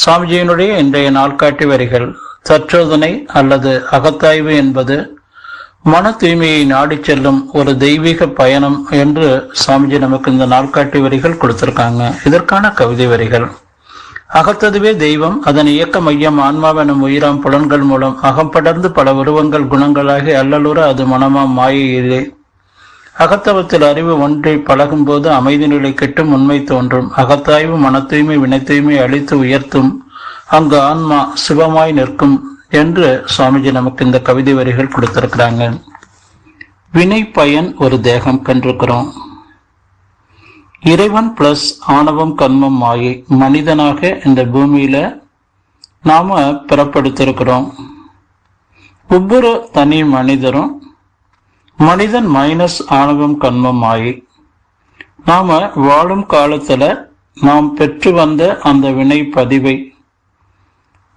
சாமிஜியினுடைய இன்றைய நாள்காட்டி வரிகள் தற்றோதனை அல்லது அகத்தாய்வு என்பது மன தூய்மையை நாடிச் செல்லும் ஒரு தெய்வீக பயணம் என்று சாமிஜி நமக்கு இந்த நாள்காட்டி வரிகள் கொடுத்திருக்காங்க. இதற்கான கவிதை வரிகள். அகத்ததுவே தெய்வம் அதன் இயக்க மையம் ஆன்மாவெனும் உயிராம் புலன்கள் மூலம் அகம்படர்ந்து பல உருவங்கள் குணங்களாகி அல்லலுற அது மனமாம் மாயையிலே. அகத்தவத்தில் அறிவு ஒன்றை பழகும் போது அமைதி நிலை கெட்டும் உண்மை தோன்றும். அகத்தாய்வு மன தூய்மை வினை தூய்மை அழித்து உயர்த்தும். அங்கு ஆன்மா சிவமாய் நிற்கும் என்று சுவாமிஜி நமக்கு இந்த கவிதை வரிகள் கொடுத்திருக்கிறாங்க. வினை பயன் ஒரு தேகம் கண்டிருக்கிறோம். இறைவன் பிளஸ் ஆணவம் கண்மம் மாயை மனிதனாக இந்த பூமியில நாம பிறப்படுத்திருக்கிறோம். ஒவ்வொரு தனி மனிதரும் மனிதன் மைனஸ் ஆணவம் கண்மம் ஆகி. நாம வாழும் காலத்துல நாம் பெற்று வந்த அந்த வினை பதிவை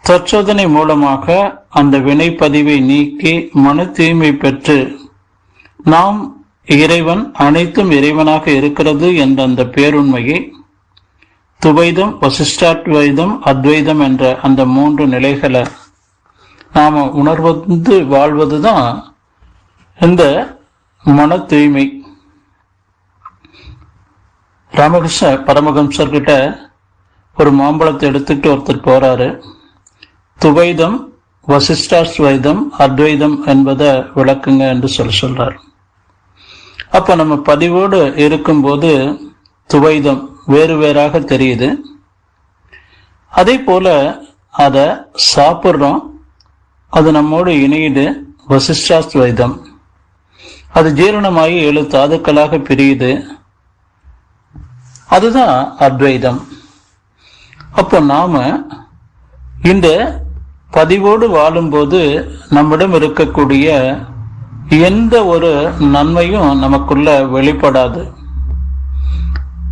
சச்சோதனை மூலமாக அந்த வினை பதிவை நீக்கி மன தூய்மை பெற்று நாம் இறைவன் அனைத்தும் இறைவனாக இருக்கிறது என்ற அந்த பேருண்மையை துவைதம் வசிஷ்டாத்வைதம் அத்வைதம் என்ற அந்த மூன்று நிலைகளை நாம உணர்வது வாழ்வதுதான் இந்த மன தூய்மை ராமகிருஷ்ண பரமஹம்சர்கிட்ட ஒரு மாம்பழத்தை எடுத்துக்கிட்டு ஒருத்தர் போறாரு. துவைதம் வசிஷ்டாஸ்வைதம் அத்வைதம் என்பதை விளக்குங்க என்று சொல்லி சொல்றார். அப்ப நம்ம பதிவோடு இருக்கும்போது துவைதம் வேறு வேறாக தெரியுது. அதே போல அதை சாப்பிட்றோம். அது நம்மோடு இணையுது வசிஷ்டாஸ்வைதம் அது ஜீரணமாகி ஏழு தாதுக்களாக பிரியுது. அதுதான் அத்வைதம். அப்போ நாம இந்த பதிவோடு வாழும்போது நம்மிடம் இருக்கக்கூடிய எந்த ஒரு நன்மையும் நமக்குள்ள வெளிப்படாது.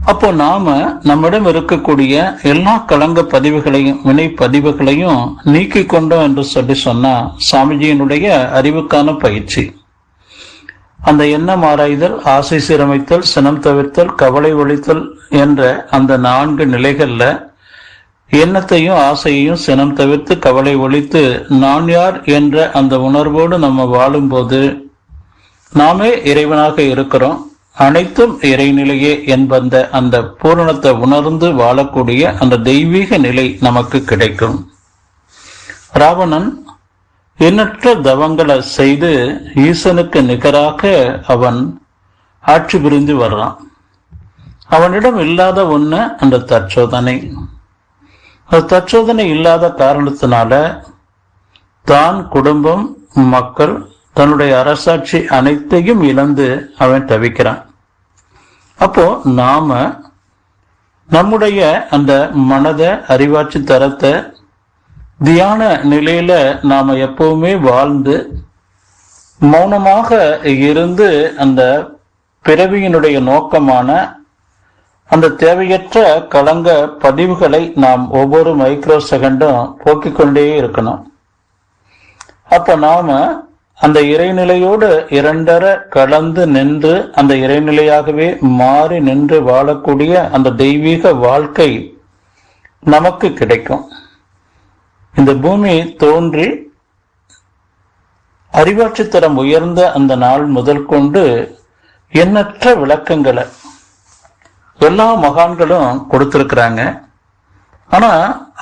அப்போ நாம நம்மிடம் இருக்கக்கூடிய எல்லா கலங்க பதிவுகளையும் வினை பதிவுகளையும் நீக்கி கொண்டோம் என்று சொல்லி சொன்னா சாமிஜியினுடைய அறிவுக்கான பயிற்சி. அந்த எண்ணம் ஆராய்தல் ஆசை சீரமைத்தல் சினம் தவிர்த்தல் கவலை ஒழித்தல் என்ற அந்த நான்கு நிலைகள்ல எண்ணத்தையும் ஆசையையும் சினம் தவிர்த்து கவலை ஒழித்து நான் யார் என்ற அந்த உணர்வோடு நம்ம வாழும்போது நாமே இறைவனாக இருக்கிறோம். அனைத்தும் இறைநிலையே என்பந்த அந்த பூரணத்தை உணர்ந்து வாழக்கூடிய அந்த தெய்வீக நிலை நமக்கு கிடைக்கும். ராவணன் எண்ணற்ற தவங்களை செய்து ஈசனுக்கு நிகராக அவன் ஆட்சி புரிந்து வர்றான். அவனிடம் இல்லாத ஒண்ணு அந்த தற்சோதனை. அந்த தற்சோதனை இல்லாத காரணத்தினால தான் குடும்பம் மக்கள் தன்னுடைய அரசாட்சி அனைத்தையும் இழந்து அவன் தவிக்கிறான். அப்போ நாம நம்முடைய அந்த மனத அறிவாட்சி தரத்தை தியான நிலையில நாம எப்பவுமே வாழ்ந்து மௌனமாக இருந்து அந்த பிறவியினுடைய நோக்கமான அந்த தேவையற்ற கலங்க பதிவுகளை நாம் ஒவ்வொரு மைக்ரோ செகண்டும் போக்கிக் கொண்டே இருக்கணும். அப்ப நாம அந்த இறைநிலையோடு இரண்டர கலந்து நின்று அந்த இறைநிலையாகவே மாறி நின்று வாழக்கூடிய அந்த தெய்வீக வாழ்க்கை நமக்கு கிடைக்கும். இந்த பூமி தோன்றி அறிவாட்சி தரம் உயர்ந்த அந்த நாள் முதல் கொண்டு எண்ணற்ற விளக்கங்களை எல்லா மகான்களும் கொடுத்திருக்கிறாங்க. ஆனா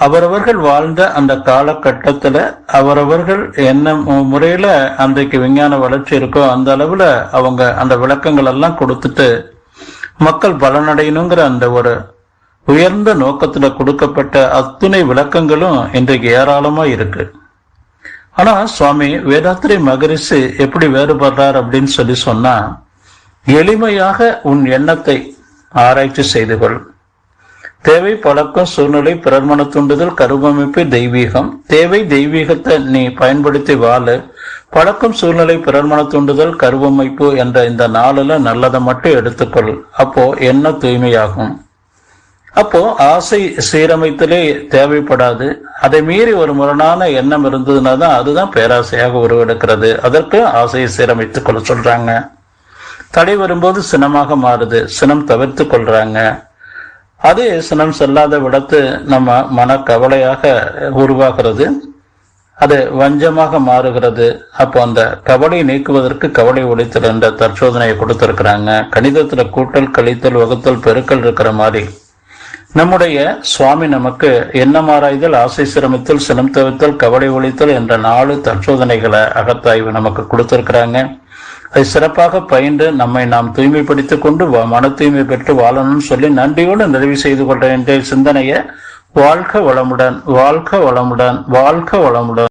அவரவர்கள் வாழ்ந்த அந்த காலகட்டத்துல அவரவர்கள் என்ன முறையில அன்றைக்கு விஞ்ஞான வளர்ச்சி இருக்கோ அந்த அளவுல அவங்க அந்த விளக்கங்கள் எல்லாம் கொடுத்துட்டு மக்கள் பலனடையணுங்கிற அந்த ஒரு உயர்ந்த நோக்கத்துல கொடுக்கப்பட்ட அத்துணை விளக்கங்களும் இன்றைக்கு ஏராளமா இருக்கு. ஆனா சுவாமி வேதாத்திரி மகரிஷி எப்படி வேறுபடுறார் அப்படின்னு சொல்லி சொன்னா எளிமையாக உன் எண்ணத்தை ஆராய்ச்சி செய்து கொள். தேவை பழக்கம் சூழ்நிலை பிறர்மன தூண்டுதல் கருவமைப்பு தெய்வீகம். தேவை தெய்வீகத்தை நீ பயன்படுத்தி வாழு. பழக்கம் சூழ்நிலை பிறர்மன தூண்டுதல் கருவமைப்பு என்ற இந்த நாளில் நல்லதை மட்டும் எடுத்துக்கொள். அப்போ என்ன தூய்மையாகும். அப்போ ஆசை சீரமைத்தலே தேவைப்படாது. அதை மீறி ஒரு முரணான எண்ணம் இருந்ததுன்னா தான் அதுதான் பேராசையாக உருவெடுக்கிறது. அதற்கு ஆசையை சீரமைத்துக் கொள்ள சொல்றாங்க. தடை வரும்போது சினமாக மாறுது. சினம் தவிர்த்து கொள்றாங்க. அது சினம் செல்லாத விடத்து நம்ம மனக்கவலையாக உருவாகிறது. அது வஞ்சமாக மாறுகிறது. அப்போ அந்த கவலை நீக்குவதற்கு கவலை ஒழித்தல் என்ற தற்சோதனையை கொடுத்திருக்கிறாங்க. கணிதத்துல கூட்டல் கழித்தல் வகுத்தல் பெருக்கல் இருக்கிற மாதிரி. நம்முடைய சுவாமி நமக்கு எண்ணமாராய்தல் ஆசை சிரமித்தல் சினம் தவித்தல் கவலை ஒழித்தல் என்ற நாலு தற்சோதனைகளை அகத்தாய்வு நமக்கு கொடுத்திருக்கிறாங்க. அதை சிறப்பாக பயின்று நம்மை நாம் தூய்மைப்படுத்திக் கொண்டு வா- மன தூய்மை பெற்று வாழணும்னு சொல்லி நன்றியோடு நிறைவு செய்து கொள்ற என்ற சிந்தனையை வாழ்க வளமுடன் வாழ்க வளமுடன் வாழ்க வளமுடன்.